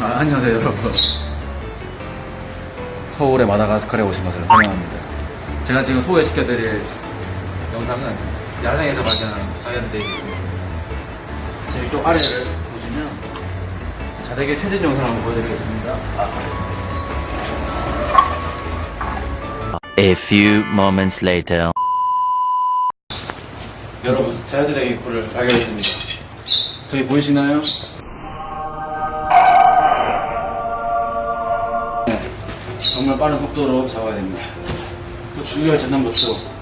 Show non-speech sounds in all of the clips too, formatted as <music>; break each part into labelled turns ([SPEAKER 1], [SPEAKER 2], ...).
[SPEAKER 1] 아, 안녕하세요 여러분. 서울의 마다가스카르에 오신 것을 환영합니다. 제가 지금 소개시켜드릴 영상은 야생에서 발견한 자연데이입니다 제 이쪽 아래를 보시면 자대계 최진 영상을 한번 보여드리겠습니다
[SPEAKER 2] A few moments later.
[SPEAKER 1] 여러분 자연대대기 굴을 발견했습니다 저기 보이시나요? 네, 정말 빠른 속도로 잡아야 됩니다 또 중요한 전담부터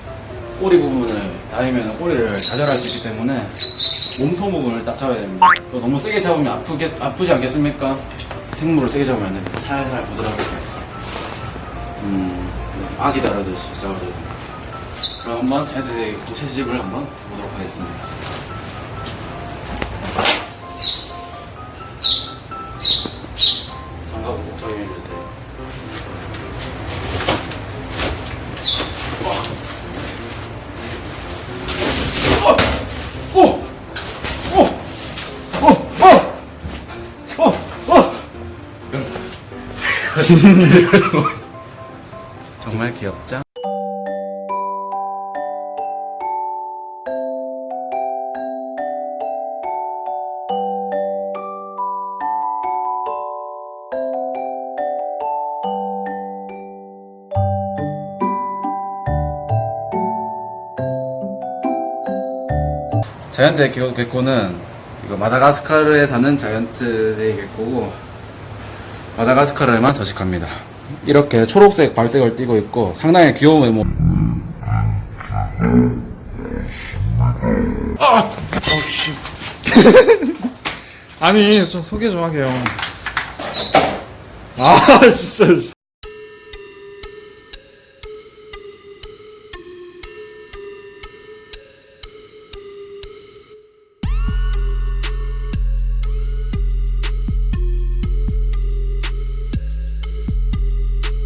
[SPEAKER 1] 꼬리 부분을 닿으면 꼬리를 좌절할 수 있기 때문에 몸통 부분을 딱 잡아야 됩니다. 또 너무 세게 잡으면 아프게, 아프지 않겠습니까? 생물을 세게 잡으면 살살 부드럽게. 음, 아기 다루듯이 잡아줘야 됩니다. 그럼 한번 자연대대기 채집을 한번 보도록 하겠습니다. 장갑을 꼭 착용해주세요 <laughs> 정말 귀엽죠? 자이언트 개- 개코는 이거 마다가스카르에 사는 자이언트 개코고 마다가스카르에만 서식합니다. 이렇게 초록색 발색을 띠고 있고 상당히 귀여운 외모. <laughs>
[SPEAKER 3] 아니 좀 소개 좀 하게요. 아 <laughs> 진짜.